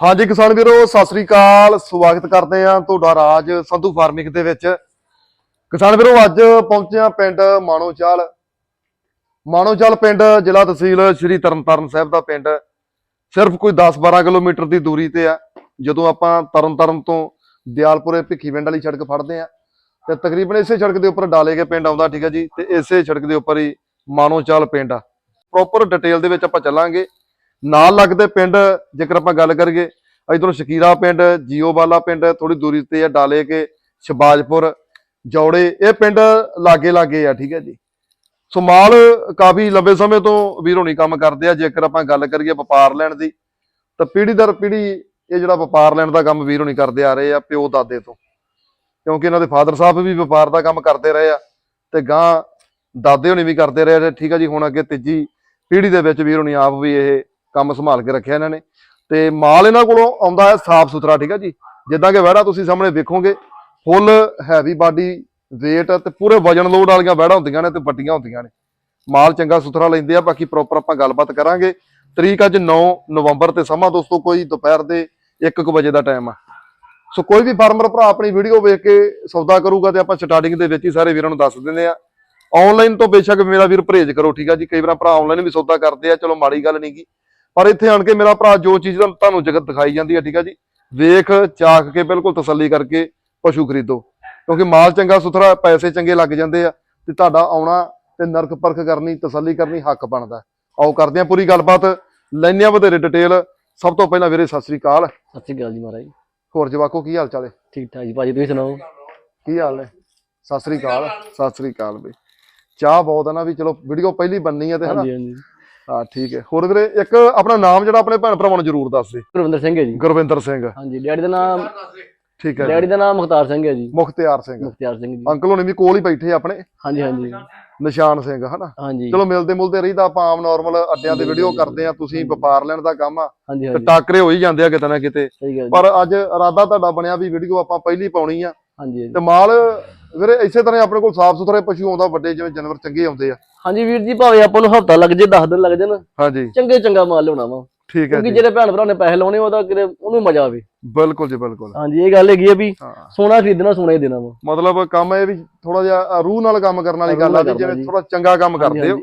ਹਾਂਜੀ ਕਿਸਾਨ ਵੀਰੋ, ਸਤਿ ਸ੍ਰੀ ਅਕਾਲ। ਸਵਾਗਤ ਕਰਦੇ ਆ ਤੁਹਾਡਾ ਰਾਜ ਸੰਧੂ ਫਾਰਮਿੰਗ ਦੇ ਵਿੱਚ। ਕਿਸਾਨ ਵੀਰੋ, ਅੱਜ ਪਹੁੰਚੇ ਆ ਪਿੰਡ ਮਾਣੋਚਾਲ। ਮਾਣੋਚਾਲ ਪਿੰਡ ਜ਼ਿਲ੍ਹਾ ਤਹਿਸੀਲ ਸ਼੍ਰੀ ਤਰਨਤਾਰਨ ਸਾਹਿਬ ਦਾ ਪਿੰਡ। ਸਿਰਫ ਕੋਈ 10-12 ਕਿਲੋਮੀਟਰ ਦੀ ਦੂਰੀ ਤੇ ਆ। ਜਦੋਂ ਆਪਾਂ ਤਰਨਤਾਰਨ ਤੋਂ ਦਿਆਲਪੁਰੇ ਭਿੱਖੀਵਿੰਡ ਵਾਲੀ ਸੜਕ ਫੜਦੇ ਆ ਤੇ ਤਕਰੀਬਨ ਇਸੇ ਸੜਕ ਦੇ ਉੱਪਰ ਡਾਲੇ ਕੇ ਪਿੰਡ ਆਉਂਦਾ, ਠੀਕ ਹੈ ਜੀ? ਤੇ ਇਸੇ ਸੜਕ ਦੇ ਉੱਪਰ ਹੀ ਮਾਣੋਚਾਲ ਪਿੰਡ ਆ। ਪ੍ਰੋਪਰ ਡਿਟੇਲ ਦੇ ਵਿੱਚ ਆਪਾਂ ਚੱਲਾਂਗੇ। ਨਾਲ ਲੱਗਦੇ ਪਿੰਡ, ਜੇਕਰ ਆਪਾਂ ਗੱਲ ਕਰੀਏ, ਇਧਰੋਂ ਸ਼ਕੀਰਾ ਪਿੰਡ ਜੀਓਵਾਲਾ ਪਿੰਡ ਥੋੜੀ ਦੂਰੀ ਤੇ ਆ, ਡਾਲੇ ਕੇ, ਸ਼ਬਾਜਪੁਰ, ਜੌੜੇ, ਇਹ ਪਿੰਡ ਲਾਗੇ ਲਾਗੇ ਆ, ਠੀਕ ਹੈ ਜੀ। ਸੋ ਮਾਲ ਕਾਫੀ ਲੰਬੇ ਸਮੇਂ ਤੋਂ ਵੀਰ ਹੋਣੀ ਕੰਮ ਕਰਦੇ ਆ, ਜੇਕਰ ਆਪਾਂ ਗੱਲ ਕਰੀਏ ਵਪਾਰ ਲੈਣ ਦੀ, ਤਾਂ ਪੀੜ੍ਹੀ ਦਰ ਪੀੜ੍ਹੀ ਇਹ ਜਿਹੜਾ ਵਪਾਰ ਲੈਣ ਦਾ ਕੰਮ ਵੀਰ ਹੋਣੀ ਕਰਦੇ ਆ ਰਹੇ ਆ, ਪਿਓ ਦਾਦੇ ਤੋਂ। ਕਿਉਂਕਿ ਇਹਨਾਂ ਦੇ ਫਾਦਰ ਸਾਹਿਬ ਵੀ ਵਪਾਰ ਦਾ ਕੰਮ ਕਰਦੇ ਰਹੇ ਆ, ਤੇ ਗਾਂ ਦਾਦੇ ਹੋਣੀ ਵੀ ਕਰਦੇ ਰਹੇ ਠੀਕ ਆ ਜੀ, ਹੁਣ ਅੱਗੇ ਤੀਜੀ ਪੀੜ੍ਹੀ ਦੇ ਵਿੱਚ ਵੀਰ ਹੋਣੀ ਆਪ ਵੀ ਇਹ ਕੰਮ ਸੰਭਾਲ ਕੇ ਰੱਖਿਆ ਇਹਨਾਂ ਨੇ। ਤੇ ਮਾਲ ਇਹਨਾਂ ਕੋਲੋਂ ਆਉਂਦਾ ਹੈ ਸਾਫ਼ ਸੁਥਰਾ, ਠੀਕ ਆ ਜੀ? ਜਿੱਦਾਂ ਕਿ ਵਹਿੜਾ ਤੁਸੀਂ ਸਾਹਮਣੇ ਵੇਖੋਗੇ ਫੁੱਲ ਹੈਵੀ ਬਾਡੀ weight ਤੇ ਪੂਰੇ ਵਜਨ ਲੋਡ ਵਾਲੀਆਂ ਵਹਿੜਾ ਹੁੰਦੀਆਂ ਨੇ ਤੇ ਵੱਡੀਆਂ ਹੁੰਦੀਆਂ ਨੇ। ਮਾਲ ਚੰਗਾ ਸੁਥਰਾ ਲੈਂਦੇ ਆ, ਬਾਕੀ ਪ੍ਰੋਪਰ ਆਪਾਂ ਗੱਲਬਾਤ ਕਰਾਂਗੇ। ਤਰੀਕ ਅੱਜ 9 ਨਵੰਬਰ ਤੇ ਸਮਾਂ ਦੋਸਤੋ, ਕੋਈ ਦੁਪਹਿਰ ਦੇ 1:00 ਵਜੇ ਦਾ ਟਾਈਮ ਆ। ਸੋ ਕੋਈ ਵੀ ਫਾਰਮਰ ਭਰਾ ਆਪਣੀ ਵੀਡੀਓ ਵੇਖ ਕੇ ਸੌਦਾ ਕਰੂਗਾ ਤੇ ਆਪਾਂ ਸਟਾਰਟਿੰਗ ਦੇ ਵਿੱਚ ਹੀ ਸਾਰੇ ਵੀਰਾਂ ਨੂੰ ਦੱਸ ਦਿੰਦੇ ਆ। ਆਨਲਾਈਨ ਤੋਂ ਬੇਸ਼ੱਕ ਮੇਰਾ ਵੀਰ ਪਰਹੇਜ਼ ਕਰੋ, ਠੀਕ ਆ ਜੀ? ਕਈ ਵਾਰ ਭਰਾ ਆਨਲਾਈਨ ਵੀ ਸੌਦਾ ਕਰਦੇ ਆ, ਚਲੋ ਮਾੜੀ ਗੱਲ ਨਹੀਂਗੀ ਪਰ ਇੱਥੇ ਆਣ ਕੇ ਮੇਰਾ ਭਰਾ ਜੋ ਚੀਜ਼ ਤੁਹਾਨੂੰ- ਜਗਤ ਦਿਖਾਈ ਜਾਂਦੀ ਹੈ ਠੀਕ ਆ ਜੀ ਵੇਖ ਚਾਖ ਕੇ ਬਿਲਕੁਲ ਤਸੱਲੀ ਕਰਕੇ ਪਸ਼ੂ ਖਰੀਦੋ ਕਿਉਂਕਿ ਮਾਲ ਚੰਗਾ ਸੁਥਰਾ ਪੈਸੇ ਚੰਗੇ ਲੱਗ ਜਾਂਦੇ ਆ ਤੇ ਤੁਹਾਡਾ ਆਉਣਾ ਤੇ ਨਰਕ ਪਰਖ ਕਰਨੀ ਤਸੱਲੀ ਕਰਨੀ ਹੱਕ ਬਣਦਾ। ਆਓ ਕਰਦੇ ਆ ਪੂਰੀ ਗੱਲਬਾਤ ਲੈਣੇ ਆ ਵਧੇਰੇ ਡਿਟੇਲ ਸਭ ਤੋਂ ਪਹਿਲਾਂ ਵੀਰੇ ਸਤਿ ਸ੍ਰੀ ਅਕਾਲ। ਸਤਿ ਸ਼੍ਰੀ ਅਕਾਲ ਜੀ ਮਹਾਰਾਜ। ਹੋਰ ਜਵਾਕੋ ਕੀ ਹਾਲ ਚਾਲ ਹੈ? ਠੀਕ ਠਾਕ ਜੀ ਭਾਜੀ ਤੁਸੀਂ ਸੁਣਾਓ? ਕੀ ਹਾਲ ਨੇ? ਸਤਿ ਸ੍ਰੀ ਅਕਾਲ ਸਤਿ ਸ੍ਰੀ ਅਕਾਲ ਬਈ। ਚਾਹ ਬਹੁਤ ਆ ਨਾ ਵੀ ਚਲੋ ਵੀਡੀਓ ਪਹਿਲੀ ਬਣਨੀ ਹੈ ਤੇ ਹਨਾ ਹਾਂਜੀ ਹਾਂਜੀ। ਹਾਂ ਠੀਕ ਹੈ। ਹੋਰ ਵੀਰੇ ਇੱਕ ਆਪਣਾ ਨਾਮ ਜਿਹੜਾ ਆਪਣੇ ਭੈਣ ਭਰਾਵਾਂ ਨੂੰ ਜ਼ਰੂਰ ਦੱਸ ਦੇ। ਗੁਰਵਿੰਦਰ ਸਿੰਘ ਹੈ ਜੀ। ਗੁਰਵਿੰਦਰ ਸਿੰਘ। ਹਾਂਜੀ ਡੈਡੀ ਦਾ ਨਾਮ ਠੀਕ ਹੈ। ਡੈਡੀ ਦਾ ਨਾਮ ਮੁਖਤਾਰ ਸਿੰਘ ਹੈ ਜੀ। ਮੁਖਤਿਆਰ ਸਿੰਘ। ਮੁਖਤਿਆਰ ਸਿੰਘ ਜੀ। ਅੰਕਲ ਹੋਣੀ ਵੀ ਕੋਲ ਹੀ ਬੈਠੇ ਆ ਆਪਣੇ। ਹਾਂਜੀ ਹਾਂਜੀ। ਨਿਸ਼ਾਨ ਸਿੰਘ ਹਨਾ? ਹਾਂਜੀ। ਚਲੋ ਮਿਲਦੇ ਮੁਲਦੇ ਰਹੀਦਾ ਆਪਾਂ ਆਮ ਨਾਰਮਲ ਅੱਡਿਆਂ ਤੇ ਵੀਡੀਓ ਕਰਦੇ ਆ। ਤੁਸੀਂ ਵਪਾਰ ਲੈਣ ਦਾ ਕੰਮ ਆ। ਤੇ ਟਾਕਰੇ ਹੋ ਹੀ ਜਾਂਦੇ ਆ ਕਿਤੇ ਨਾ ਕਿਤੇ। ਪਰ ਅੱਜ ਇਰਾਦਾ ਤੁਹਾਡਾ ਬਣਿਆ ਵੀ ਵੀਡੀਓ ਆਪਾਂ ਪਹਿਲੀ ਪਾਉਣੀ ਆ। ਤੇ ਮਾਲ ਵੀਰੇ ਇਸੇ ਤਰ੍ਹਾਂ ਆਪਣੇ ਕੋਲ ਸਾਫ਼ ਸੁਥਰੇ ਪਸ਼ੂ ਆਉਂਦਾ ਵੱਡੇ ਜਿਵੇਂ ਜਾਨਵਰ ਚੰਗੇ ਆਉਂਦੇ ਆ। ਹਾਂਜੀ ਵੀਰ ਜੀ ਭਾਵੇਂ ਆਪਾਂ ਨੂੰ ਹਫਤਾ ਲੱਗ ਜੇ 10 ਦਿਨ ਲੱਗ ਜਾਣ ਹਾਂਜੀ। ਚੰਗੇ ਚੰਗਾ ਮਾਲ ਲਿਆਉਣਾ ਵਾ। ਠੀਕ ਹੈ ਕਿਉਂਕਿ ਜੀ। ਜਿਹੜੇ ਭੈਣ ਭਰਾ ਨੇ ਪੈਸੇ ਲਾਉਣੇ ਉਹਦਾ ਕਿਤੇ ਉਹਨੂੰ ਮਜ਼ਾ ਆਵੇ। ਬਿਲਕੁਲ ਜੀ ਬਿਲਕੁਲ। ਹਾਂਜੀ ਇਹ ਗੱਲ ਹੈਗੀ ਆ ਵੀ ਸੋਨਾ ਖਰੀਦਣਾ ਸੋਨਾ ਹੀ ਦੇਣਾ ਵਾ। ਮਤਲਬ ਕੰਮ ਇਹ ਵੀ ਥੋੜਾ ਜਿਹਾ ਰੂਹ ਨਾਲ ਕੰਮ ਕਰਨ ਵਾਲੀ ਗੱਲ ਆ ਜਿਵੇਂ ਥੋੜਾ ਚੰਗਾ ਕੰਮ ਕਰਦੇ ਹੋ।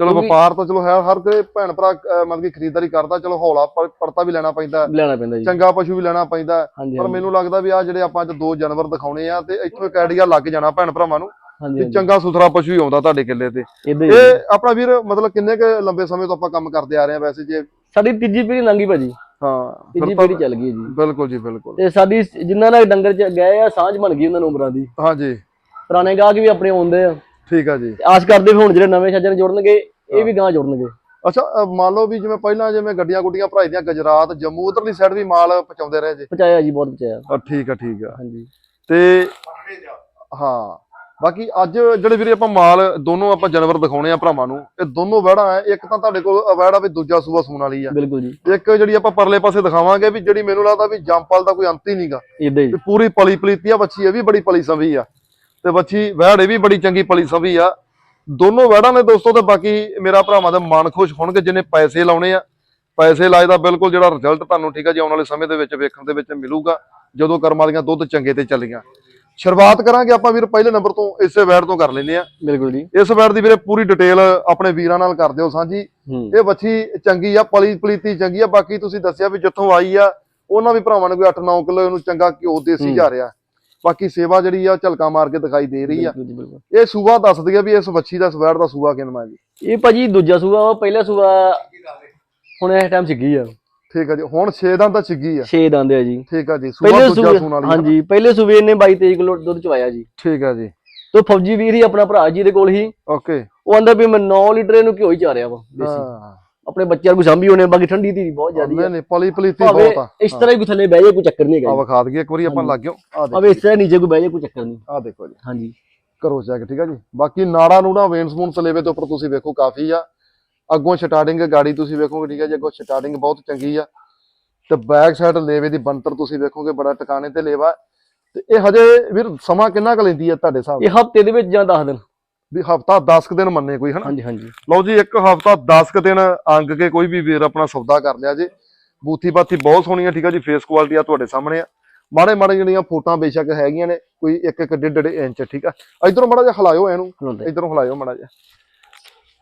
ਚਲੋ ਵਪਾਰ ਤਾਂ ਚਲੋ ਹੈ ਹਰ ਕੋਈ ਭੈਣ ਭਰਾ ਮਤਲਬ ਕਿ ਖਰੀਦਦਾਰੀ ਕਰਦਾ ਚਲੋ ਹੌਲਾ ਪੜਤਾ ਵੀ ਲੈਣਾ ਪੈਂਦਾ ਲੈਣਾ ਪੈਂਦਾ ਜੀ। ਚੰਗਾ ਪਸ਼ੂ ਵੀ ਲੈਣਾ ਪੈਂਦਾ ਪਰ ਮੈਨੂੰ ਲੱਗਦਾ ਵੀ ਆ ਜਿਹੜੇ ਆਪਾਂ ਅੱਜ ਦੋ ਜਾਨਵਰ ਦਿਖਾਉਣੇ ਆ ਤੇ ਇੱਥੋਂ ਇੱਕ ਆਈਡੀਆ ਲੱਗ ਜਾਣਾ ਭੈਣ ਭਰਾਵਾਂ ਨੂੰ ਵੀ ਚੰਗਾ ਸੁਥਰਾ ਪਸ਼ੂ ਹੀ ਆਉਂਦਾ ਤੁਹਾਡੇ ਕਿੱਲੇ ਤੇ। ਇਹ ਆਪਣਾ ਵੀਰ ਮਤਲਬ ਕਿੰਨੇ ਕੁ ਲੰਬੇ ਸਮੇਂ ਤੋਂ ਆਪਾਂ ਕੰਮ ਕਰਦੇ ਆ ਰਹੇ ਆ ਵੈਸੇ ਜੇ? ਸਾਡੀ ਤੀਜੀ ਪੀੜ੍ਹੀ ਲੰਗੀ ਭਾਜੀ। ਹਾਂ ਤੀਜੀ ਤਾਂ- ਪੀੜ੍ਹੀ ਚੱਲ ਗਈ ਜੀ। ਬਿਲਕੁਲ ਜੀ ਬਿਲਕੁਲ। ਤੇ ਸਾਡੀ ਜਿਨ੍ਹਾਂ ਨਾਲ ਡੰਗਰ ਚ ਗਏ ਆ ਸਾਂਝ ਬਣ ਗਈ ਉਹਨਾਂ ਨੂੰ ਉਮਰਾਂ ਦੀ। ਹਾਂਜੀ ਪੁਰਾਣੇ ਗਾਹਕ ਵੀ ਆਪਣੇ ਆਉਂਦੇ ਆ। ਠੀਕ ਆ ਜੀ। ਆਸ ਕਰਦੇ ਵੀ ਹੁਣ ਜਿਹੜੇ ਨਵੇਂ ਸੱਜਣ ਜੁੜਨਗੇ ਇਹ ਵੀ ਗਾਂ ਜੁੜਨਗੇ। ਅੱਛਾ ਮੰਨ ਲਓ ਵੀ ਜਿਵੇਂ ਪਹਿਲਾਂ ਜਿਵੇਂ ਗੱਡੀਆਂ ਗੁੱਡੀਆਂ ਭਰਾਈ ਦੀਆਂ ਗੁਜਰਾਤ ਜੰਮੂ ਉਧਰਲੀ ਸਾਈਡ ਵੀ ਮਾਲ ਪਹੁੰਚਾਉਂਦੇ ਰਹੇ ਜੀ। ਪਹੁੰਚਾਇਆ ਜੀ ਬਹੁਤ ਪਹੁੰਚਾਇਆ। ਆ ਠੀਕ ਆ ਠੀਕ ਆ। ਹਾਂਜੀ। ਤੇ ਹਾਂ ਬਾਕੀ ਅੱਜ ਜਿਹੜੇ ਵੀਰੇ ਆਪਾਂ ਮਾਲ ਦੋਨੋਂ ਆਪਾਂ ਜਾਨਵਰ ਦਿਖਾਉਣੇ ਆ ਭਰਾਵਾਂ ਨੂੰ ਇਹ ਦੋਨੋਂ ਵਹਿੜਾ ਹੈ ਇੱਕ ਤਾਂ ਤੁਹਾਡੇ ਕੋਲ ਵਹਿੜਾ ਵੀ ਦੂਜਾ ਸੂਆ ਸੂਣ ਵਾਲੀ ਆ। ਬਿਲਕੁਲ ਜੀ। ਇੱਕ ਜਿਹੜੀ ਆਪਾਂ ਪਰਲੇ ਪਾਸੇ ਦਿਖਾਵਾਂਗੇ ਵੀ ਜਿਹੜੀ ਮੈਨੂੰ ਲੱਗਦਾ ਵੀ ਜੰਪਲ ਦਾ ਕੋਈ ਅੰਤ ਹੀ ਨਹੀਂਗਾ ਇਦਾਂ ਹੀ। ਪੂਰੀ ਪਲੀ ਪਲੀਤੀ ਆ ਬੱਚੀ ਇਹ ਵੀ ਬੜੀ ਪਲੀ ਸੰਭੀ ਆ। ਤੇ ਬੱਚੀ ਵਹਿੜੇ ਵੀ ਬੜੀ ਚੰਗੀ ਪਲੀ ਸੰਭੀ ਆ। ਦੋਨੋਂ ਵਹਿੜਾਂ ਨੇ ਦੋਸਤੋ ਤੇ ਬਾਕੀ ਮੇਰਾ ਭਰਾਵਾਂ ਦਾ ਮਨ ਖੁਸ਼ ਹੋਣਗੇ ਜਿਹਨੇ ਪੈਸੇ ਲਾਉਣੇ ਆ। ਪੈਸੇ ਲਾਏ ਦਾ ਬਿਲਕੁਲ ਜਿਹੜਾ ਰਿਜ਼ਲਟ ਤੁਹਾਨੂੰ ਠੀਕ ਆ ਜੀ ਆਉਣ ਵਾਲੇ ਸਮੇਂ ਦੇ ਵਿੱਚ ਵੇਖਣ ਦੇ ਵਿੱਚ ਮਿਲੂਗਾ। ਜਦੋਂ ਕਰਮਾਂ ਦੀਆਂ ਦੁੱਧ ਚੰਗੇ ਤੇ ਚੱਲੀਆਂ। ਸ਼ੁਰੂਆਤ ਕਰਾਂਗੇ ਆਪਾਂ ਵੀਰ ਪਹਿਲੇ ਨੰਬਰ ਤੋਂ ਇਸੇ ਵੈੜ ਤੋਂ ਕਰ ਲੈਂਦੇ ਆ। ਬਿਲਕੁਲ ਜੀ। ਇਸ ਵੈੜ ਦੀ ਵੀਰੇ ਪੂਰੀ ਡਿਟੇਲ ਆਪਣੇ ਵੀਰਾਂ ਨਾਲ ਕਰ ਦਿਓ ਸਾਂਝੀ। ਇਹ ਵੱਛੀ ਚੰਗੀ ਆ ਪਲੀ ਪਲੀਤੀ ਚੰਗੀ ਆ। ਬਾਕੀ ਤੁਸੀਂ ਦੱਸਿਆ ਵੀ ਜਿੱਥੋਂ ਆਈ ਆ ਉਹਨਾਂ ਵੀ ਭਰਾਵਾਂ ਨੇ ਕੋਈ 8-9 ਕਿਲੋ ਇਹਨੂੰ ਚੰਗਾ ਘਿਓ ਦੇਸੀ। ਜਾ ਰਿਹਾ। ਬਾਕੀ ਸੇਵਾ ਜਿਹੜੀ ਆ ਝਲਕਾ ਮਾਰ ਕੇ ਦਿਖਾਈ ਦੇ ਰਹੀ ਆ। ਇਹ ਸੂਆ ਦੱਸਦੀ ਆ ਵੀ ਇਸ ਵੱਛੀ ਦਾ ਸਵੈੜ ਦਾ ਸੂਆ ਕਿੰਨਾ ਜੀ। ਇਹ ਭਾਜੀ ਦੂਜਾ ਸੂਆ ਵਾ ਪਹਿਲਾ ਸੂਆ ਹੁਣ ਇਸ ਟਾਈਮ ਸਿੱਗੀ ਆ। ਠੀਕ ਆ ਜੀ ਹੁਣ 6 ਦਿਨ ਤਾਂ ਛਿੱਗੀ ਆ। 6 ਦੰਦ ਆ ਜੀ। ਠੀਕ ਆ ਜੀ ਸੂਆ ਦੂਜਾ ਸੂਣ ਵਾਲੀ। ਹਾਂਜੀ ਪਹਿਲੇ ਸੂਏ ਨੇ 22 23 ਕਿਲੋ ਦੁੱਧ ਚਵਾਇਆ ਜੀ। ਠੀਕ ਆ ਜੀ। ਤੇ ਫੌਜੀ ਵੀਰ ਹੀ ਆਪਣਾ ਭਰਾ ਜੀ ਦੇ ਕੋਲ ਹੀ। ਓਕੇ। ਉਹ ਆਂਦਾ ਵੀ ਮੈਂ 9 ਲੀਟਰ ਇਹਨੂੰ ਘਿਓ ਹੀ ਚਾਰਿਆ ਵਾ ਦੇਸੀ। ਆਪਣੇ ਬੱਚਿਆਂ ਨੂੰ ਸਾਂਭੀ ਹੋਣੇ ਬਾਕੀ ਠੰਡੀ ਧੀਰੀ ਬਹੁਤ ਜ਼ਿਆਦੀ ਨਹੀਂ ਆ। ਨਹੀਂ ਪਲੀ ਪਲੀਤੀ ਬਹੁਤ ਆ। ਇਸ ਤਰ੍ਹਾਂ ਹੀ ਕੋਈ ਥੱਲੇ ਬਹਿ ਜਾਏ ਕੋਈ ਚੱਕਰ ਨਹੀਂ ਆ ਹੈਗਾ ਵਿਖਾ ਦਈਏ ਇੱਕ ਵਾਰੀ ਆਪਾਂ। ਲੱਗ ਗਿਓ ਆ ਦੇਖੋ ਭਾਵੇਂ ਇਸ ਤਰ੍ਹਾਂ ਨੀਚੇ ਕੋਈ ਬਹਿ ਜਾਏ ਕੋਈ ਚੱਕਰ ਨਹੀਂ। ਆ ਦੇਖੋ ਜੀ। ਹਾਂਜੀ। ਕਰੋ ਚੈੱਕ ਠੀਕ ਆ ਜੀ। ਬਾਕੀ ਨਾੜਾ ਨੂੜਾ ਵੇਨਸ ਮੂਨ ਸਲੇਵੇ ਦੇ ਉੱਪਰ ਤੁਸੀਂ ਵੇਖੋ ਕਾਫੀ ਆ। ਅੱਗੋਂ ਸਟਾਰਟਿੰਗ ਗਾੜੀ ਤੁਸੀਂ ਵੇਖੋਗੇ ਠੀਕ ਆ ਜੀ ਅੱਗੋਂ ਸਟਾਰਟਿੰਗ ਬਹੁਤ ਚੰਗੀ ਆ। ਤੇ ਬੈਕ ਸਾਈਡ ਲੇਵੇ ਦੀ ਬੰਤਰ ਤੁਸੀਂ ਵੇਖੋਗੇ ਬੜਾ ਟਿਕਾਣੇ ਤੇ ਲੇਵਾ। ਤੇ ਇਹ ਹਜੇ ਵੀਰ ਸਮਾਂ ਕਿੰਨਾ ਕੁ ਲੈਂਦੀ ਆ ਤੁਹਾਡੇ ਹਿਸਾਬ ਇਹ ਹਫ਼ਤੇ ਦੇ ਵਿੱਚ ਜਾਂ 10 ਦਿਨ? ਵੀ ਹਫਤਾ 10 ਕੁ ਦਿਨ ਮੰਨੇ ਕੋਈ ਹਨਾ? ਹਾਂਜੀ ਹਾਂਜੀ। ਲਓ ਜੀ ਇੱਕ ਹਫਤਾ 10 ਕੁ ਦਿਨ ਅੰਗ ਕੇ ਕੋਈ ਵੀ ਵੀਰ ਆਪਣਾ ਸੌਦਾ ਕਰ ਲਿਆ ਜੇ। ਬੂਥੀ ਬਾਥੀ ਬਹੁਤ ਸੋਹਣੀ ਆ ਠੀਕ ਆ ਜੀ ਫੇਸ ਕੁਆਲਿਟੀ ਆ ਤੁਹਾਡੇ ਸਾਹਮਣੇ ਆ। ਮਾੜੇ ਮਾੜੇ ਜਿਹੜੀਆਂ ਫੋਟਾਂ ਬੇਸ਼ੱਕ ਹੈਗੀਆਂ ਨੇ ਕੋਈ ਇੱਕ ਇੱਕ ਡੇਢ ਡੇਢ ਇੰਚ ਠੀਕ ਆ। ਇਧਰੋਂ ਮਾੜਾ ਜਿਹਾ ਹਲਾਇਓ ਇਹਨੂੰ। ਇਧਰੋਂ ਹਲਾਇਓ ਮਾੜਾ ਜਿਹਾ।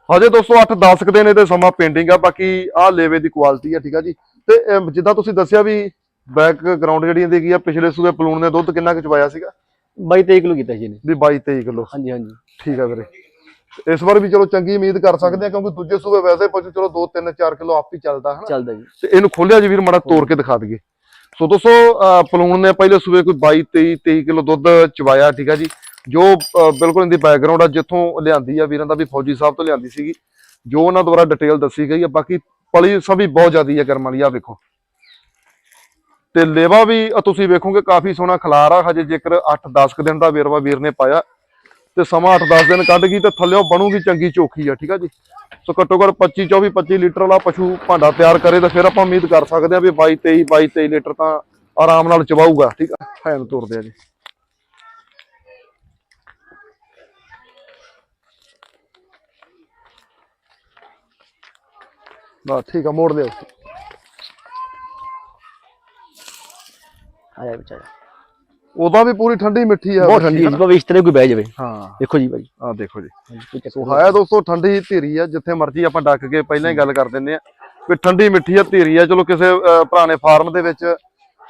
ਹਜੇ ਦੋਸਤੋ 8-10 ਕੁ ਦਿਨ ਇਹਦੇ ਸਮਾਂ ਪੇਂਟਿੰਗ ਆ ਬਾਕੀ ਆਹ ਲੇਵੇ ਦੀ ਕੁਆਲਿਟੀ ਆ ਠੀਕ ਆ ਜੀ। ਤੇ ਜਿੱਦਾਂ ਤੁਸੀਂ ਦੱਸਿਆ ਵੀ ਬੈਕ ਗਰਾਊਂਡ ਜਿਹੜੀ ਇਹਦੀ ਕੀ ਆ ਪਿਛਲੇ ਸੂਬੇ ਪਲੂਣ ਨੇ ਦੁੱਧ ਕਿੰਨਾ ਕੁ ਚਵਾਇਆ ਸੀਗਾ? 22 23 ਕਿਲੋ ਕੀਤਾ ਸੀ ਇਹਨੇ। ਵੀ 22-23 ਕਿਲੋ। ਹਾਂਜੀ ਹਾਂਜੀ। ਠੀਕ ਆ ਵੀਰੇ। ਇਸ ਵਾਰ ਵੀ ਚਲੋ ਚੰਗੀ ਉਮੀਦ ਕਰ ਸਕਦੇ ਆ ਕਿਉਂਕਿ ਦੂਜੇ ਸੂਬੇ ਵੈਸੇ ਪਸ਼ੂ ਚਲੋ 2-3-4 ਕਿਲੋ ਆਪ ਹੀ ਚੱਲਦਾ ਹਨਾ? ਚੱਲਦਾ ਜੀ। ਤੇ ਇਹਨੂੰ ਖੋਲਿਆ ਜੀ ਵੀਰ ਮਾੜਾ ਤੋੜ ਕੇ ਦਿਖਾ ਦਈਏ। ਸੋ ਦੋਸਤੋ ਪਲੂਣ ਨੇ ਪਹਿਲੇ ਸੂਬੇ ਕੋਈ 22 23 23 ਕਿਲੋ ਦੁੱਧ ਚਵਾਇਆ ਠੀਕ ਆ ਜੀ। ਜੋ ਬਿਲਕੁਲ ਇਹਦੀ ਬੈਕਗ੍ਰਾਉਂਡ ਆ ਜਿੱਥੋਂ ਲਿਆਂਦੀ ਆ ਵੀਰਾਂ ਦਾ ਵੀ ਫੌਜੀ ਸਾਹਿਬ ਤੋਂ ਲਿਆਂਦੀ ਸੀਗੀ। ਜੋ ਉਹਨਾਂ ਦੁਆਰਾ ਡਿਟੇਲ ਦੱਸੀ ਗਈ ਆ ਬਾਕੀ ਪਲੀ ਸਭੀ ਬਹੁਤ ਜ਼ਿਆਦੀ ਆ ਕਰਮ ਵਾਲੀ ਆ ਵੇਖੋ। ਤੇ ਲੇਵਾ ਵੀ ਤੁਸੀਂ ਵੇਖੋਗੇ ਕਾਫੀ ਸੋਹਣਾ ਖਲਾਰ ਆ ਹਜੇ ਜੇਕਰ 8-10 ਕੁ ਦਿਨ ਦਾ ਵੇਰਵਾ ਵੀਰ ਨੇ ਪਾਇਆ, ਤੇ ਸਮਾਂ 8-10 ਦਿਨ ਕੱਢ ਗਈ ਤੇ ਥੱਲਿਓਂ ਬਣੂਗੀ ਚੰਗੀ ਚੋਖੀ ਆ, ਠੀਕ ਆ ਜੀ? ਸੋ ਘੱਟੋ ਘੱਟ 25 24 25 ਲੀਟਰ ਵਾਲਾ ਪਸ਼ੂ ਭਾਂਡਾ ਤਿਆਰ ਕਰੇ ਤਾਂ ਫਿਰ ਆਪਾਂ ਉਮੀਦ ਕਰ ਸਕਦੇ ਹਾਂ ਵੀ 22 23 22 23 ਲੀਟਰ ਤਾਂ ਆਰਾਮ ਨਾਲ ਚਵਾਊਗਾ ਠੀਕ ਆ? ਫੈਨ ਤੋਰਦੇ ਆ ਜੀ। ਬਸ, ਠੀਕ ਆ, ਮੋੜ ਵਿਚਾਰਾ। ਉਦਾਂ ਵੀ ਪੂਰੀ ਠੰਡੀ ਮਿੱਠੀ ਆ। ਬਹੁਤ ਠੰਡੀ ਹੈ ਜੀ ਭਾਵੇਂ ਇਸ ਤਰ੍ਹਾਂ ਕੋਈ ਬਹਿ ਜਾਵੇ। ਹਾਂ। ਦੇਖੋ ਜੀ ਭਾਈ। ਆ ਦੇਖੋ ਜੀ। ਸੋ ਹੈ ਦੋਸਤੋ ਠੰਡੀ ਧੀਰੀ ਆ ਜਿੱਥੇ ਮਰਜ਼ੀ ਆਪਾਂ ਡੱਕ ਕੇ ਪਹਿਲਾਂ ਹੀ ਗੱਲ ਕਰ ਦਿੰਦੇ ਆ ਵੀ ਠੰਡੀ ਮਿੱਠੀ ਆ ਧੀਰੀ ਆ। ਚਲੋ ਕਿਸੇ ਨੇ ਫਾਰਮ ਦੇ ਵਿੱਚ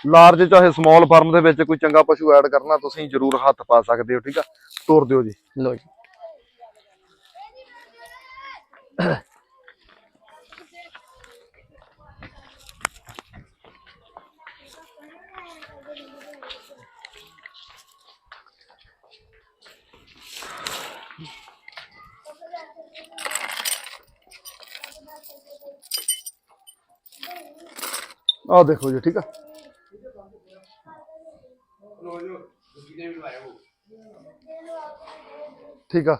ਲਾਰਜ ਚਾਹੇ ਸਮਾਲ ਫਾਰਮ ਦੇ ਵਿੱਚ ਕੋਈ ਚੰਗਾ ਪਸ਼ੂ ਐਡ ਕਰਨਾ ਤੁਸੀਂ ਜਰੂਰ ਹੱਥ ਪਾ ਸਕਦੇ ਹੋ ਠੀਕ ਆ? ਤੋਰ ਦਿਓ ਜੀ। ਲੋ ਜੀ। ਆਹ ਦੇਖੋ ਜੀ ਠੀਕ ਆ। ਠੀਕ ਆ।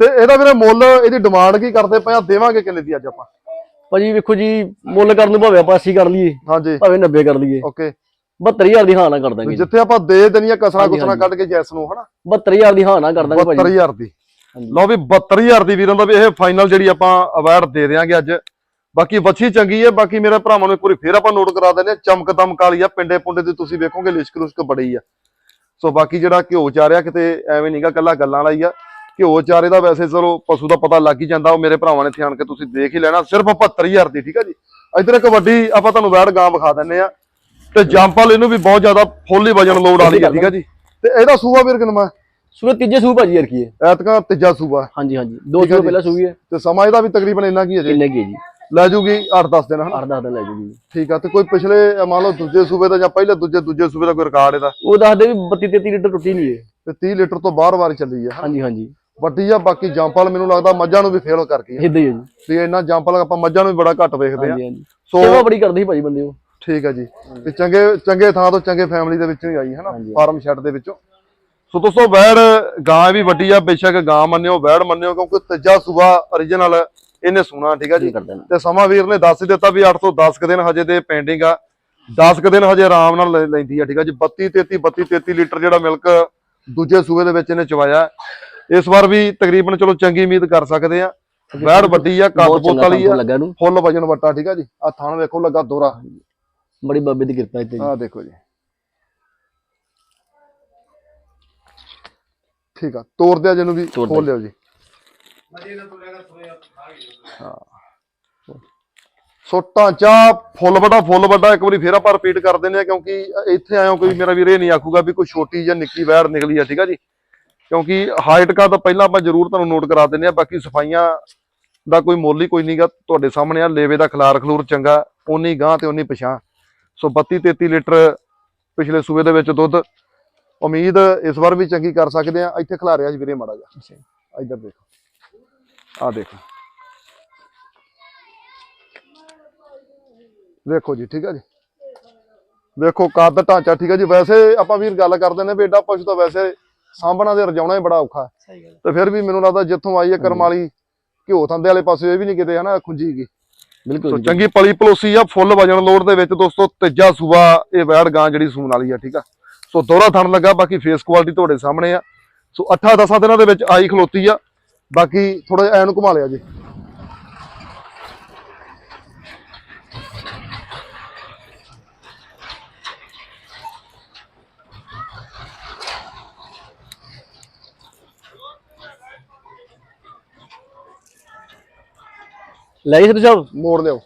ਤੇ ਇਹਦਾ ਵੀਰੇ ਮੁੱਲ ਇਹਦੀ ਡਿਮਾਂਡ ਕੀ ਕਰਦੇ ਪਏ ਆ? ਦੇਵਾਂਗੇ ਕਿੰਨੇ ਦੀ ਅੱਜ ਆਪਾਂ? ਭਾਜੀ ਵੇਖੋ ਜੀ ਮੁੱਲ ਕਰਨ ਨੂੰ ਭਾਵੇਂ ਆਪਾਂ 80 ਕਰ ਲਈਏ ਹਾਂਜੀ। ਭਾਵੇਂ 90 ਕਰ ਲਈਏ। ਓਕੇ। 72000 ਦੀ ਹਾਂ ਨਾ ਕਰ ਦਾਂਗੇ ਜਿੱਥੇ ਆਪਾਂ ਦੇ ਦੇਣੀਆਂ ਕਸਰਾ ਕੁਸਰਾ। ਕੱਢ ਕੇ ਜੈਸ ਨੂੰ ਹਨਾ? 72000 ਦੀ ਹਾਂ ਨਾ ਕਰ ਦਾਂਗੇ ਭਾਜੀ। 72000 ਦੀ। ਲਓ ਵੀ 72000 ਦੀ ਵੀਰਾਂ ਦਾ ਵੀ ਇਹ ਫਾਈਨਲ ਜਿਹੜੀ ਆਪਾਂ ਅਵਾਰਡ ਦੇ ਦਿਆਂਗੇ ਅੱਜ। ਬਾਕੀ ਵੱਛੀ ਚੰਗੀ ਹੈ ਬਾਕੀ ਮੇਰੇ ਭਰਾਵਾਂ ਨੂੰ ਇੱਕ ਵਾਰੀ ਫੇਰ ਆਪਾਂ ਨੋਟ ਕਰਾ ਦਿੰਦੇ ਹਾਂ। ਚਮਕ ਦਮਕ ਵਾਲੀ ਆ ਪਿੰਡੇ ਪੁੰਡੇ ਤੇ ਤੁਸੀਂ ਵੇਖੋਗੇ ਲਿਸ਼ਕ ਲੁਸ਼ਕ ਬੜੀ ਆ। ਸੋ ਬਾਕੀ ਜਿਹੜਾ ਘਿਓ ਚਾਰਿਆ ਕਿਤੇ ਐਵੇਂ ਨਹੀਂਗਾ ਕੱਲਾ ਗੱਲਾਂ ਵਾਲਾ ਹੀ ਆ। ਘਿਓ ਚਾਰੇ ਦਾ ਵੈਸੇ ਚਲੋ ਪਸ਼ੂ ਦਾ ਪਤਾ ਲੱਗ ਹੀ ਜਾਂਦਾ ਉਹ ਮੇਰੇ ਭਰਾਵਾਂ ਨੇ ਇੱਥੇ ਆਣ ਕੇ ਤੁਸੀਂ ਦੇਖ ਹੀ ਲੈਣਾ। ਸਿਰਫ 75000 ਦੀ ਠੀਕ ਆ ਜੀ। ਇੱਧਰ ਇੱਕ ਵੱਡੀ ਆਪਾਂ ਤੁਹਾਨੂੰ ਵੈੜ ਗਾਂ ਵਿਖਾ ਦਿੰਨੇ ਆ ਤੇ ਜੰਪਲ ਇਹਨੂੰ ਵੀ ਬਹੁਤ ਜ਼ਿਆਦਾ ਫੁੱਲ ਹੀ ਵਜਨ ਲੋਡ ਵਾਲੀ ਆ ਠੀਕ ਆ ਜੀ। ਤੇ ਇਹਦਾ ਸੂਆ ਵੀਰ ਕਿਨਮਾ ਸੂਏ ਤੀਜੇ ਸੂ ਭਾਜੀ ਯਾਰ ਕੀ ਹੈ। ਐਤਕਾਂ ਤੀਜਾ ਸੂਆ। ਹਾਂਜੀ ਹਾਂਜੀ। ਦੋ ਠੀਕ ਹੈ ਸੂ ਜੀ। ਪਹਿਲਾਂ ਸੂਈ ਹੈ। ਤੇ ਸਮਾਂ ਇਹਦਾ ਵੀ ਤਕਰੀਬਨ ਇੰਨਾ ਕੀ ਹੈ ਜੀ? ਕਿੰਨੇ ਕੀ ਹੈ ਜੀ। ਲੈ ਜੂਗੀ 8-10 ਦਿਨ ਹਨਾ? 8-10 ਦਿਨ ਲੈ ਜੂਗੀ। ਠੀਕ ਆ ਤੇ ਕੋਈ ਪਿਛਲੇ ਮੰਨ ਲਓ ਦੂਜੇ ਸੂਬੇ ਦਾ ਜਾਂ ਪਹਿਲੇ ਦੂਜੇ ਦੂਜੇ ਸੂਬੇ ਦਾ ਕੋਈ ਰਿਕਾਰਡ ਇਹਦਾ? ਉਹ ਦੱਸਦੇ ਵੀ 32-33 ਲੀਟਰ ਟੁੱਟੀ ਨਹੀਂ ਹੈ ਤੇ 30 ਲੀਟਰ ਤੋਂ ਬਾਹਰ ਵਾਰ ਚੱਲੀ ਆ ਹਾਂਜੀ ਹਾਂਜੀ। ਵੱਡੀ ਆ ਬਾਕੀ ਜੰਪਲ ਮੈਨੂੰ ਲੱਗਦਾ ਮੱਝਾਂ ਨੂੰ ਵੀ ਫੇਲ ਕਰ ਗਈ ਆ। ਇਦਾਂ ਹੀ ਹੈ ਜੀ। ਵੀ ਇੰਨਾ ਜੰਪਲ ਆਪਾਂ ਮੱਝਾਂ ਨੂੰ ਵੀ ਬੜਾ ਘੱਟ ਵੇਖਦੇ ਆ। ਹਾਂਜੀ ਹਾਂਜੀ। ਸੋ ਸੇਵਾ ਬੜੀ ਕਰਦੇ ਸੀ ਭਾਜੀ ਬੰਦੇ ਉਹ। ਠੀਕ ਆ ਜੀ। ਤੇ ਚੰਗੇ ਚੰਗੇ ਥਾਂ ਤੋਂ ਚੰਗੇ ਫੈਮਿਲੀ ਦੇ ਵਿੱਚੋਂ ਹੀ ਆਈ ਹਨਾ। ਫਾਰਮ ਸ਼ੈੱਡ ਦੇ ਵਿੱਚੋਂ। ਸੋ ਦੋਸਤੋ ਵੈੜ ਗਾਂ ਵੀ ਵੱਡੀ ਆ ਬੇਸ਼ੱਕ ਗਾਂ ਮੰਨਿਓ ਵੈੜ ਮੰਨਿਓ ਕਿਉਂਕਿ ਤੀਜਾ ਸੂਬਾ origignal ਇਹਨੇ ਸੁਣਾ ਠੀਕ ਆ ਜੀ? ਤੇ ਸਮਾਂ ਵੀਰ ਨੇ ਦੱਸ ਹੀ ਦਿੱਤਾ ਵੀ 8 ਤੋਂ 10 ਕੁ ਦਿਨ ਹਜੇ ਦੇ ਪੈਂਡਿੰਗ ਆ। 10 ਕੁ ਦਿਨ ਹਜੇ ਆਰਾਮ ਨਾਲ ਲੈਂਦੀ ਆ ਠੀਕ ਆ ਜੀ? 32 33 32 33 ਲੀਟਰ ਜਿਹੜਾ ਮਿਲਕ ਦੂਜੇ ਸੂਬੇ ਦੇ ਵਿੱਚ ਇਹਨੇ ਚਵਾਇਆ। ਇਸ ਵਾਰ ਵੀ ਤਕਰੀਬਨ ਚਲੋ ਚੰਗੀ ਉਮੀਦ ਕਰ ਸਕਦੇ ਆ। ਵੈੜ ਵੱਡੀ ਆ ਕੱਦ ਚੰਗਾ ਵਾਲੀ ਆ। ਫੁੱਲ ਵਜਨ ਵੱਟਾ ਠੀਕ ਆ ਜੀ? ਆ ਥਣ ਵੇਖੋ ਲੱਗਾ ਦੋਰਾ। ਬੜੀ ਬਾਬੇ ਦੀ ਕਿਰਪਾ ਇੱਥੇ ਆ ਦੇਖੋ ਜੀ। ਠੀਕ ਆ ਤੋੜ ਦਿਆ ਜਿਹਨੂੰ ਵੀ ਖੋਲ। ਲਿਓ ਜੀ। ਹਾਂ। ਸੋ ਢਾਂਚਾ ਫੁੱਲ ਵੱਡਾ ਫੁੱਲ ਵੱਡਾ ਇੱਕ ਵਾਰੀ ਫੇਰ ਆਪਾਂ ਰਿਪੀਟ ਕਰ ਦਿੰਦੇ ਆ ਕਿਉਂਕਿ ਇੱਥੇ ਆਇਓ ਕੋਈ ਮੇਰਾ ਵੀਰ ਨਹੀਂ ਆਖੂਗਾ ਵੀ ਕੋਈ ਛੋਟੀ ਜਾਂ ਨਿੱਕੀ ਵੈੜ ਨਿਕਲੀ ਆ ਠੀਕ ਆ ਜੀ? ਕਿਉਂਕਿ ਹਾਈਟ ਕਾ ਤਾਂ ਪਹਿਲਾਂ ਆਪਾਂ ਜ਼ਰੂਰ ਤੁਹਾਨੂੰ ਨੋਟ ਕਰਾ ਦਿੰਦੇ ਆ ਬਾਕੀ ਸਫਾਈਆਂ ਦਾ ਕੋਈ ਮੁੱਲ ਹੀ ਕੋਈ ਨਹੀਂਗਾ ਤੁਹਾਡੇ ਸਾਹਮਣੇ ਆ ਲੇਵੇ ਦਾ ਖਲਾਰ ਖਲੂਰ ਚੰਗਾ ਉਨੀ ਗਾਂ ਤੇ ਉਨੀ ਪਛਾਂ। ਸੋ 32 33 ਲੀਟਰ ਪਿਛਲੇ ਸੂਬੇ ਦੇ ਵਿੱਚ ਦੁੱਧ ਉਮੀਦ ਇਸ ਵਾਰ ਵੀ ਚੰਗੀ ਕਰ ਸਕਦੇ ਆ ਇੱਥੇ ਖਿਲਾਰਿਆ ਜੀ ਵੀਰੇ ਮਾੜਾ ਜਿਹਾ। ਇੱਧਰ ਦੇਖੋ। ਆ ਦੇਖੋ ਵੇਖੋ ਜੀ ਠੀਕ ਆ ਜੀ। ਵੇਖੋ ਕੱਦ ਢਾਂਚਾ ਠੀਕ ਆ ਜੀ। ਵੈਸੇ ਆਪਾਂ ਵੀਰ ਗੱਲ ਕਰਦੇ ਨੇ ਵੀ ਏਡਾ ਪਸ਼ੂ ਤਾਂ ਵੈਸੇ ਸਾਂਭਣਾ ਤੇ ਰਜਾਉਣਾ ਹੀ ਬੜਾ ਔਖਾ। ਹੈ। ਸਹੀ ਗੱਲ ਤੇ ਫਿਰ ਵੀ ਮੈਨੂੰ ਲੱਗਦਾ ਜਿੱਥੋਂ ਆਈ ਹੈ ਕਰਮ ਵਾਲੀ ਘਿਓ ਥੰਦੇ ਵਾਲੇ ਪਾਸੇ ਇਹ ਵੀ ਨਹੀਂ ਕਿਤੇ ਹਨਾ ਖੁੰਜੀ ਗਈ। ਬਿਲਕੁਲ। ਚੰਗੀ ਪਲੀ ਪਲੋਸੀ ਆ ਫੁੱਲ ਵਜਨ ਲੋਡ ਦੇ ਵਿੱਚ ਦੋਸਤੋ ਤੀਜਾ ਸੂਬਾ ਇਹ ਵੈੜ ਗਾਂ ਜਿਹੜੀ ਸੂਣ ਵਾਲੀ ਆ ਠੀਕ ਆ। ਸੋ ਦੋਹਰਾ ਥਣ ਲੱਗਾ ਬਾਕੀ ਫੇਸ ਕੁਆਲਿਟੀ ਤੁਹਾਡੇ ਸਾਹਮਣੇ ਆ। ਸੋ 8-10 ਦਿਨਾਂ ਦੇ ਵਿੱਚ ਆਈ ਖਲੋਤੀ ਆ। ਬਾਕੀ ਥੋੜਾ ਜਿਹਾ ਐਨ ਘੁਮਾ ਲਿਆ ਜੀ। ਲੈ ਜੀ ਸਾਹਿਬ। ਮੋੜ ਲਿਓ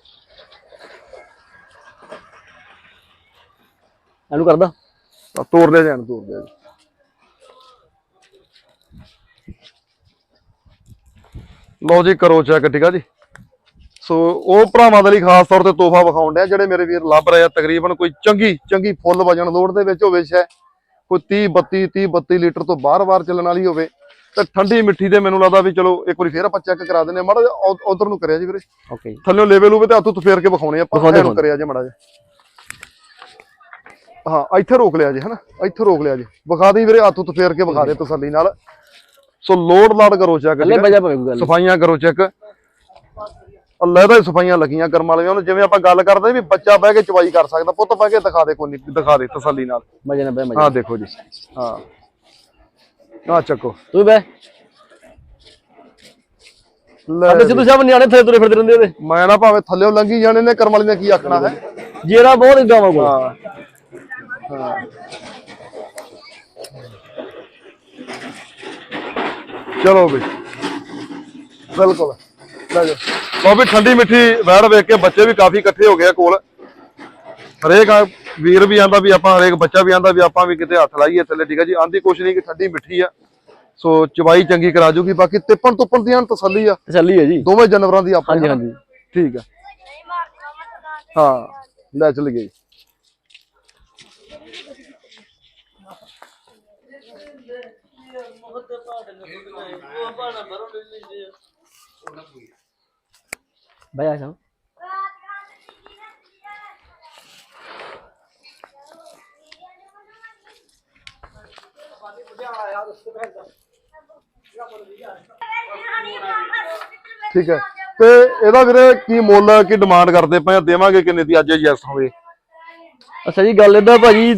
ਐਨੂੰ ਕਰਦਾ। ਤੋੜ ਲਿਆ ਜਾਣ ਤੋੜ ਲਿਆ ਜੀ। ਲਓ ਜੀ ਕਰੋ ਚੈੱਕ ਠੀਕ ਆ ਜੀ। ਸੋ ਉਹ ਭਰਾਵਾਂ ਦੇ ਲਈ ਖਾਸ ਤੌਰ ਤੇ ਤੋਹਫਾ ਵਿਖਾਉਣ ਡਿਆ ਜਿਹੜੇ ਮੇਰੇ ਵੀਰ ਲੱਭ ਰਹੇ ਆ ਤਕਰੀਬਨ ਕੋਈ ਚੰਗੀ ਚੰਗੀ ਫੁੱਲ ਵਜਣ ਲੋੜ ਦੇ ਵਿੱਚ ਹੋਵੇ ਸ਼ੈ ਕੋਈ 30 32 30 32 ਲੀਟਰ ਤੋਂ ਬਾਰ-ਬਾਰ ਚੱਲਣ ਵਾਲੀ ਹੋਵੇ ਤੇ ਠੰਡੀ ਮਿੱਠੀ ਦੇ ਮੈਨੂੰ ਲੱਗਦਾ ਵੀ ਚਲੋ ਇੱਕ ਵਾਰੀ ਫੇਰ ਆਪਾਂ ਚੈੱਕ ਕਰਾ ਦਿੰਦੇ ਆ ਮਾੜਾ ਉਧਰ ਨੂੰ ਕਰਿਆ ਜੀ ਵੀਰੇ। ਓਕੇ ਥੱਲੇ ਲੈਵਲ ਹੋਵੇ ਤੇ ਹੱਥ ਉੱਤੇ ਫੇਰ ਕੇ ਵਿਖਾਉਣੇ ਆਪਾਂ ਇਹਨੂੰ ਕਰਿਆ ਜੇ ਮਾੜਾ ਜਿਹਾ। ਹਾਂ ਇੱਥੇ ਰੋਕ ਲਿਆ ਜੀ ਹਨਾ? ਇੱਥੇ ਰੋਕ ਲਿਆ ਜੀ। ਵਿਖਾ ਦੇ ਵੀਰੇ ਹੱਥ ਉੱਤੇ ਫੇਰ ਕੇ ਵਿਖਾ ਦੇ ਤਸੱਲੀ ਨਾਲ। ਸੋ ਲੋਡ ਲਾਡ ਕਰੋ ਚੈੱਕ ਪਵੇ ਕੋਈ ਗੱਲ। ਸਫਾਈਆਂ ਕਰੋ ਚੈੱਕ। ਅੱਲਾ ਦਾ ਸਫਾਈਆਂ ਲੱਗੀਆਂ ਕਰਮ ਵਾਲੀਆਂ ਨੂੰ ਜਿਵੇਂ ਆਪਾਂ ਗੱਲ ਕਰਦੇ ਵੀ ਬੱਚਾ ਬਹਿ ਕੇ ਚਵਾਈ ਕਰ ਸਕਦਾ ਪੁੱਤ ਬਹਿ ਕੇ ਦਿਖਾ ਦੇ ਕੋਈ ਨਹੀਂ ਦਿਖਾ ਦੇ ਤਸੱਲੀ ਨਾਲ। ਮਜੇ ਨਾ ਬੈ ਮਜੇ ਹਾਂ ਦੇਖੋ ਜੀ। ਹਾਂ। ਆ ਚੱਕੋ। ਤੂੰ ਬੈ ਲੈ ਅੱਡੇ ਸਿੱਧੂ ਸਾਹਿਬ ਨਿਆਣੇ ਥੱਲੇ ਤੁਰੇ ਫਿਰਦੇ ਰਹਿੰਦੇ ਉਹਦੇ। ਮੈਂ ਨਾ ਭਾਵੇਂ ਥੱਲੇੋਂ ਲੰਗੀ ਜਾਣੇ ਨੇ ਕਰਮ ਵਾਲੀ ਨੇ ਕੀ ਆਖਣਾ ਹੈ? ਜੇਰਾ ਬਹੁਤ ਇਦਾਂ ਵਾ ਕੋਲ ਹਾਂ। ਹਾਂ। ਚਲੋ ਵੀ। ਬਿਲਕੁਲ। ਲੈ ਜਾ ਵੀ ਠੰਡੀ ਮਿੱਠੀ ਵੈੜ ਵੇਖ ਕੇ ਬੱਚੇ ਵੀ ਕਾਫੀ ਇਕੱਠੇ ਹੋ ਗਏ ਆ ਕੋਲ। ਹਰੇਕ ਆ- ਵੀਰ ਵੀ ਆਂਦਾ ਵੀ ਆਪਾਂ ਹਰੇਕ ਬੱਚਾ ਵੀ ਆਂਦਾ ਵੀ ਆਪਾਂ ਵੀ ਕਿਤੇ ਹੱਥ ਲਾਈਏ ਥੱਲੇ ਠੀਕ ਆ ਜੀ। ਆਂਦੀ ਕੁਛ ਨਹੀਂ ਕਿ ਠੰਡੀ ਮਿੱਠੀ ਆ। ਸੋ ਚਵਾਈ ਚੰਗੀ ਕਰਾ ਜੂਗੀ। ਬਾਕੀ ਤਿੱਪਣ ਤੁੱਪਣ ਦੀ ਐਨ ਤਸੱਲੀ ਆ। ਤਸੱਲੀ ਹੈ ਜੀ। ਦੋਵੇਂ ਜਾਨਵਰਾਂ ਦੀ ਆਪਾਂ ਹਾਂਜੀ ਹਾਂਜੀ। ਠੀਕ ਆ। ਹਾਂ। ਲੈ ਚੱਲ ਗਏ। ਆ ਸਾਹਿਬ ਠੀਕ ਹੈ। ਤੇ ਇਹਦਾ ਵੀਰੇ ਕੀ ਮੁੱਲ ਕੀ ਡਿਮਾਂਡ ਕਰਦੇ ਪਏ ਦੇਵਾਂਗੇ ਕਿੰਨੇ ਦੀ ਅੱਜ ਯੈਸ ਹੋਵੇ ਅੱਛਾ ਜੀ ਗੱਲ ਇਦਾਂ ਭਾਜੀ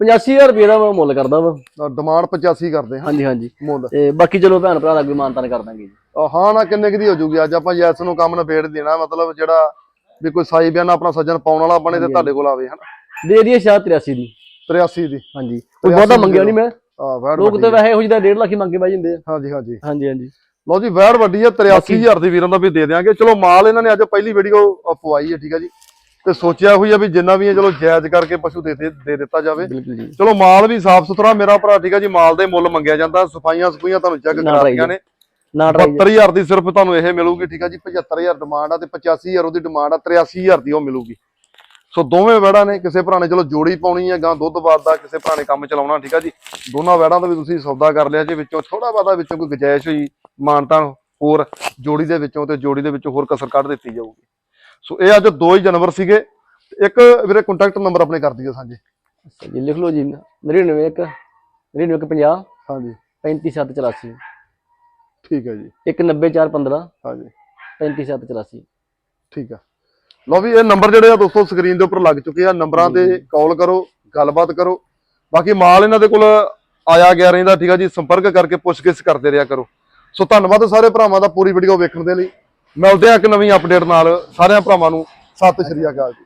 85000 ਰੁਪਏ ਦਾ ਮੈਂ ਮੁੱਲ ਕਰਦਾ ਵਾ। ਡਿਮਾਂਡ 85 ਕਰਦੇ ਹਾਂ। ਹਾਂਜੀ ਹਾਂਜੀ। ਮੁੱਲ। ਤੇ ਬਾਕੀ ਚਲੋ ਭੈਣ ਭਰਾ ਦਾ ਕੋਈ ਮਾਨਤਾਨ ਕਰ ਦਾਂਗੇ ਜੀ। ਹਾਂ ਨਾ ਕਿੰਨੇ ਕੁ ਦੀ ਹੋ ਜੂਗੀ? ਅੱਜ ਆਪਾਂ ਯੈਸ ਨੂੰ ਕੰਮ ਨਿਬੇੜ ਦੇਣਾ ਮਤਲਬ ਜਿਹੜਾ ਵੀ ਕੋਈ ਸਾਈ ਬਿਆਨ ਆਪਣਾ ਸੱਜਣ ਪਾਉਣ ਵਾਲਾ ਬਣੇ ਤੇ ਤੁਹਾਡੇ ਕੋਲ ਆਵੇ ਹਨਾ? ਦੇ ਦਈਏ ਸ਼ਾਇਦ 83 ਦੀ। 83 ਦੀ। ਹਾਂਜੀ। ਕੋਈ ਬਹੁਤਾ ਮੰਗਿਆ ਨਹੀਂ ਮੈਂ? ਆ ਵੈੜ ਲੋਕ ਤੇ ਵੈਸੇ ਇਹੋ ਜਿਹਦਾ 1.5 ਲੱਖ ਹੀ ਮੰਗੇ ਬੈ ਜਾਂਦੇ ਆ। ਹਾਂਜੀ ਹਾਂਜੀ। ਹਾਂਜੀ ਹਾਂਜੀ। ਲਓ ਜੀ ਵੈੜ ਵੱਡੀ ਆ 83000 ਦੀ ਵੀਰਾਂ ਦਾ ਵੀ ਦੇ ਦਿਆਂਗੇ। ਚਲੋ ਮਾਲ ਇਹਨਾਂ ਨੇ ਅੱਜ ਪਹਿਲੀ ਵੀਡੀਓ ਪਵਾਈ ਹੈ ਠੀਕ ਆ ਜੀ। ਤੇ ਸੋਚਿਆ ਹੋਈ ਆ ਵੀ ਜਿੰਨਾ ਵੀ ਹੈ ਚਲੋ ਜਾਇਜ਼ ਕਰਕੇ ਪਸ਼ੂ ਦੇ ਦੇ ਦੇ ਦਿੱਤਾ ਜਾਵੇ। ਬਿਲਕੁਲ ਜੀ। ਚਲੋ ਮਾਲ ਵੀ ਸਾਫ਼ ਸੁਥਰਾ ਮੇਰਾ ਭਰਾ ਠੀਕ ਆ ਜੀ ਮਾਲ ਦੇ ਮੁੱਲ ਮੰਗਿਆ ਜਾਂਦਾ ਸਫਾਈਆਂ ਸਫੂਈਆਂ ਤੁਹਾਨੂੰ ਚੈੱਕ ਨਾ ਕਰਾਤੀਆਂ ਨੇ। ਨਾ ਟਰਾਈ 72000 ਦੀ ਸਿਰਫ ਤੁਹਾਨੂੰ ਇਹ ਮਿਲੂਗੀ ਠੀਕ ਆ ਜੀ 75000 ਡਿਮਾਂਡ ਆ ਤੇ 85000 ਉਹਦੀ ਡਿਮਾਂਡ ਆ 83000 ਦੀ ਉਹ ਮਿਲੂਗੀ। ਸੋ ਦੋਵੇਂ ਵੈੜਾਂ ਨੇ ਕਿਸੇ ਭਰਾ ਨੇ ਚਲੋ ਜੋੜੀ ਪਾਉਣੀ ਆ ਗਾਂ ਦੁੱਧ ਬਾਦ ਕਿਸੇ ਭਰਾ ਨੇ ਕੰਮ ਚਲਾਉਣਾ ਠੀਕ ਆ ਜੀ ਦੋਨਾਂ ਵੈੜਾਂ ਦਾ ਵੀ ਤੁਸੀਂ ਸੌਦਾ ਕਰ ਲਿਆ ਜੇ ਵਿੱਚੋਂ ਥੋੜਾ ਬਾਦਾ ਵਿੱਚੋਂ ਕੋਈ ਗੁਜਾਇਸ਼ ਹੋਈ ਮਾਨਤਾ ਹੋਰ ਜੋੜੀ ਦੇ ਵਿੱਚੋਂ ਤੇ ਜੋੜੀ ਦੇ ਵਿੱਚੋਂ ਹੋਰ ਕਸਰ ਕੱਢ ਦਿੱਤੀ ਜਾਊਗੀ। ਸੋ ਇਹ ਅੱਜ ਦੋ ਹੀ ਜਨਵਰ ਸੀਗੇ। ਇੱਕ ਵੀਰੇ ਕੰਟੈਕਟ ਨੰਬਰ ਆਪਣੇ ਕਰ ਦਿਓ ਸਾਂਝੇ। ਅੱਛਾ ਜੀ ਲਿਖ ਲਓ ਜੀ। 91 9150 ਹਾਂਜੀ। 35784 ਠੀਕ ਹੈ ਜੀ। 190415 ਹਾਂਜੀ। 35784 ਠੀਕ ਆ ਲਓ ਵੀ ਇਹ ਨੰਬਰ ਜਿਹੜੇ ਆ ਦੋਸਤੋ ਸਕਰੀਨ ਦੇ ਉੱਪਰ ਲੱਗ ਚੁੱਕੇ ਆ। ਨੰਬਰਾਂ ਤੇ ਕਾਲ ਕਰੋ ਗੱਲਬਾਤ ਕਰੋ। ਬਾਕੀ ਮਾਲ ਇਹਨਾਂ ਦੇ ਕੋਲ ਆਇਆ ਗਿਆ ਰਹਿੰਦਾ ਠੀਕ ਆ ਜੀ। ਸੰਪਰਕ ਕਰਕੇ ਪੁੱਛਗਿੱਛ ਕਰਦੇ ਰਿਹਾ ਕਰੋ। ਸੋ ਧੰਨਵਾਦ ਸਾਰੇ ਭਰਾਵਾਂ ਦਾ ਪੂਰੀ ਵੀਡੀਓ ਵੇਖਣ ਦੇ ਲਈ। ਮਿਲਦੇ ਆ ਇੱਕ ਨਵੀਂ ਅਪਡੇਟ ਨਾਲ। ਸਾਰਿਆਂ ਭਰਾਵਾਂ ਨੂੰ ਸਤਿ ਸ਼੍ਰੀ ਅਕਾਲ ਜੀ।